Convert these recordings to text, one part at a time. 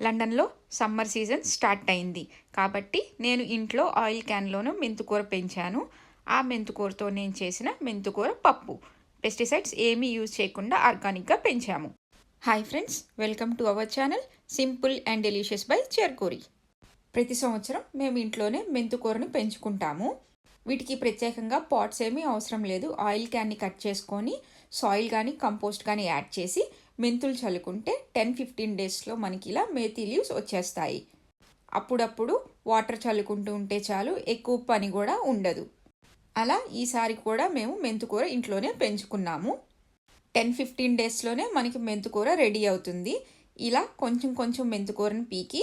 లండన్లో summer season start అయింది. కాబట్టి నేను ఇంట్లో ఆయిల్ క్యాన్లోనూ మెంతుకూర పెంచాను. ఆ మెంతుకూరతో నేను చేసిన మెంతుకూర పప్పు. పెస్టిసైడ్స్ ఏమీ యూజ్ చేయకుండా ఆర్గానిక్గా పెంచాము. Hi friends welcome to our channel simple and delicious by Cherkuri. ప్రతి సంవత్సరం మేము ఇంట్లోనే మెంతుకూరను పెంచుకుంటాము. వీటికి ప్రత్యేకంగా పాట్స్ ఏమీ అవసరం లేదు. ఆయిల్ క్యాన్ని కట్ చేసుకొని సాయిల్ కానీ కంపోస్ట్ కానీ యాడ్ చేసి మెంతులు చల్లుకుంటే టెన్ ఫిఫ్టీన్ డేస్లో మనకి ఇలా మేతి లీవ్స్ వచ్చేస్తాయి. అప్పుడప్పుడు వాటర్ చల్లుకుంటూ ఉంటే చాలు ఎక్కువ పని కూడా ఉండదు. అలా ఈసారి కూడా మేము మెంతుకూర ఇంట్లోనే పెంచుకున్నాము. టెన్ ఫిఫ్టీన్ డేస్లోనే మనకి మెంతుకూర రెడీ అవుతుంది. ఇలా కొంచెం కొంచెం మెంతుకూరను పీకి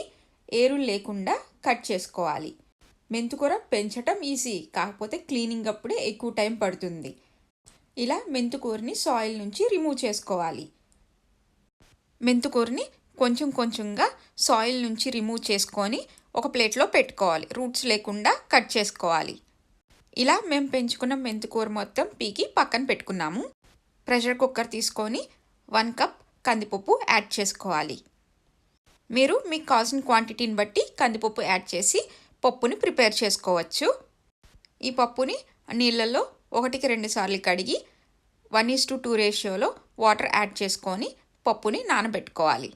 ఏరులు లేకుండా కట్ చేసుకోవాలి. మెంతుకూర పెంచటం ఈజీ కాకపోతే క్లీనింగ్ అప్పుడే ఎక్కువ టైం పడుతుంది. ఇలా మెంతుకూరని సాయిల్ నుంచి రిమూవ్ చేసుకోవాలి. మెంతుకూరని కొంచెం కొంచెంగా సాయిల్ నుంచి రిమూవ్ చేసుకొని ఒక ప్లేట్లో పెట్టుకోవాలి. రూట్స్ లేకుండా కట్ చేసుకోవాలి. ఇలా మేము పెంచుకున్న మెంతుకూర మొత్తం పీకి పక్కన పెట్టుకున్నాము. ప్రెషర్ కుక్కర్ తీసుకొని వన్ కప్ కందిపప్పు యాడ్ చేసుకోవాలి. మీరు మీకు కావాల్సిన క్వాంటిటీని బట్టి కందిపప్పు యాడ్ చేసి పప్పుని ప్రిపేర్ చేసుకోవచ్చు. ఈ పప్పుని నీళ్ళల్లో ఒకటికి రెండు సార్లు కడిగి వన్ ఈస్ టు టూ రేషియోలో వాటర్ యాడ్ చేసుకొని పప్పుని నానబెట్టుకోవాలి.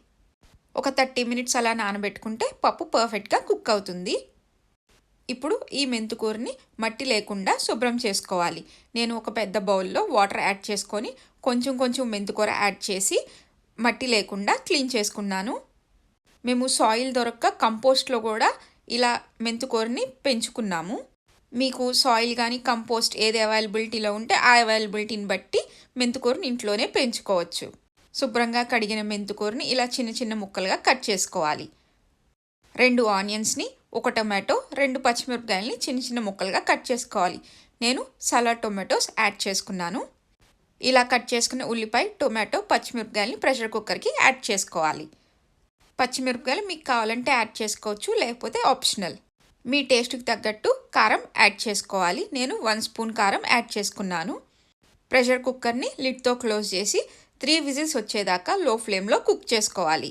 ఒక థర్టీ మినిట్స్ అలా నానబెట్టుకుంటే పప్పు పర్ఫెక్ట్గా కుక్ అవుతుంది. ఇప్పుడు ఈ మెంతుకూరని మట్టి లేకుండా శుభ్రం చేసుకోవాలి. నేను ఒక పెద్ద బౌల్లో వాటర్ యాడ్ చేసుకొని కొంచెం కొంచెం మెంతుకూర యాడ్ చేసి మట్టి లేకుండా క్లీన్ చేసుకున్నాను. మేము సాయిల్ దొరక్క కంపోస్ట్లో కూడా ఇలా మెంతుకూరని పెంచుకున్నాము. మీకు సాయిల్ కానీ కంపోస్ట్ ఏది అవైలబిలిటీలో ఉంటే ఆ అవైలబిలిటీని బట్టి మెంతుకూరని ఇంట్లోనే పెంచుకోవచ్చు. శుభ్రంగా కడిగిన మెంతుకూరని ఇలా చిన్న చిన్న ముక్కలుగా కట్ చేసుకోవాలి. రెండు ఆనియన్స్ని ఒక టొమాటో రెండు పచ్చిమిరపకాయలని చిన్న చిన్న ముక్కలుగా కట్ చేసుకోవాలి. నేను సలాడ్ టొమాటోస్ యాడ్ చేసుకున్నాను. ఇలా కట్ చేసుకున్న ఉల్లిపాయ టొమాటో పచ్చిమిరపకాయలని ప్రెషర్ కుక్కర్కి యాడ్ చేసుకోవాలి. పచ్చిమిరపకాయలు మీకు కావాలంటే యాడ్ చేసుకోవచ్చు లేకపోతే ఆప్షనల్. మీ టేస్ట్కి తగ్గట్టు కారం యాడ్ చేసుకోవాలి. నేను వన్ స్పూన్ కారం యాడ్ చేసుకున్నాను. ప్రెషర్ కుక్కర్ని లిడ్తో క్లోజ్ చేసి త్రీ విజిల్స్ వచ్చేదాకా లో ఫ్లేమ్లో కుక్ చేసుకోవాలి.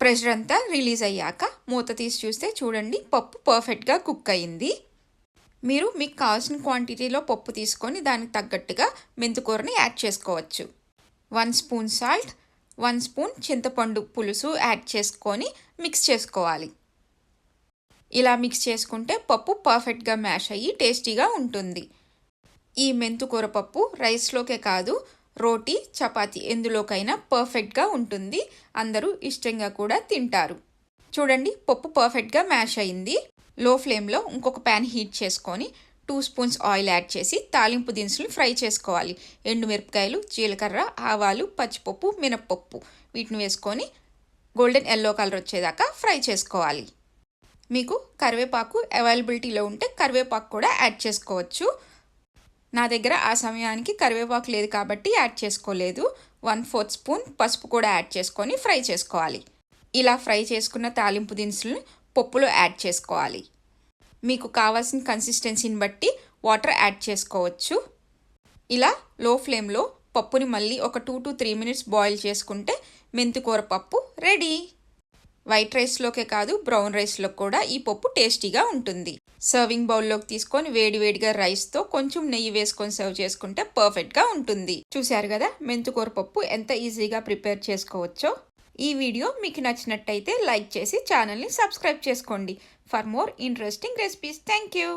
ప్రెషర్ అంతా రిలీజ్ అయ్యాక మూత తీసి చూస్తే చూడండి పప్పు పర్ఫెక్ట్గా కుక్ అయింది. మీరు మీకు కావాల్సిన క్వాంటిటీలో పప్పు తీసుకొని దానికి తగ్గట్టుగా మెంతుకూరని యాడ్ చేసుకోవచ్చు. One spoon salt one spoon చింతపండు పులుసు యాడ్ చేసుకొని మిక్స్ చేసుకోవాలి. ఇలా మిక్స్ చేసుకుంటే పప్పు పర్ఫెక్ట్గా మ్యాష్ అయ్యి టేస్టీగా ఉంటుంది. ఈ మెంతుకూర పప్పు రైస్లోకే కాదు రోటీ చపాతి ఎందులోకైనా పర్ఫెక్ట్గా ఉంటుంది. అందరూ ఇష్టంగా కూడా తింటారు. చూడండి పప్పు పర్ఫెక్ట్గా మ్యాష్ అయింది. లో ఫ్లేమ్లో ఇంకొక ప్యాన్ హీట్ చేసుకొని టూ స్పూన్స్ ఆయిల్ యాడ్ చేసి తాలింపు దినుసులు ఫ్రై చేసుకోవాలి. ఎండుమిరపకాయలు జీలకర్ర ఆవాలు పచ్చిపప్పు మినప్పప్పు వీటిని వేసుకొని గోల్డెన్ ఎల్లో కలర్ వచ్చేదాకా ఫ్రై చేసుకోవాలి. మీకు కరివేపాకు అవైలబిలిటీలో ఉంటే కరివేపాకు కూడా యాడ్ చేసుకోవచ్చు. నా దగ్గర ఆ సమయానికి కరివేపాకు లేదు కాబట్టి యాడ్ చేసుకోలేదు. వన్ ఫోర్త్ స్పూన్ పసుపు కూడా యాడ్ చేసుకొని ఫ్రై చేసుకోవాలి. ఇలా ఫ్రై చేసుకున్న తాలింపు దినుసులను పప్పులో యాడ్ చేసుకోవాలి. మీకు కావాల్సిన కన్సిస్టెన్సీని బట్టి వాటర్ యాడ్ చేసుకోవచ్చు. ఇలా లో ఫ్లేమ్లో పప్పుని మళ్ళీ ఒక two to three minutes boil చేసుకుంటే మెంతికూర పప్పు రెడీ. వైట్ రైస్లోకే కాదు బ్రౌన్ రైస్లో కూడా ఈ పప్పు టేస్టీగా ఉంటుంది. సర్వింగ్ బౌల్లోకి తీసుకొని వేడివేడిగా రైస్తో కొంచెం నెయ్యి వేసుకొని సర్వ్ చేసుకుంటే పర్ఫెక్ట్గా ఉంటుంది. చూశారు కదా? మెంతుకూర పప్పు ఎంత ఈజీగా ప్రిపేర్ చేసుకోవచ్చో? ఈ వీడియో మీకు నచ్చినట్టయితే లైక్ చేసి ఛానల్ని సబ్స్క్రైబ్ చేసుకోండి. For more interesting recipes thank you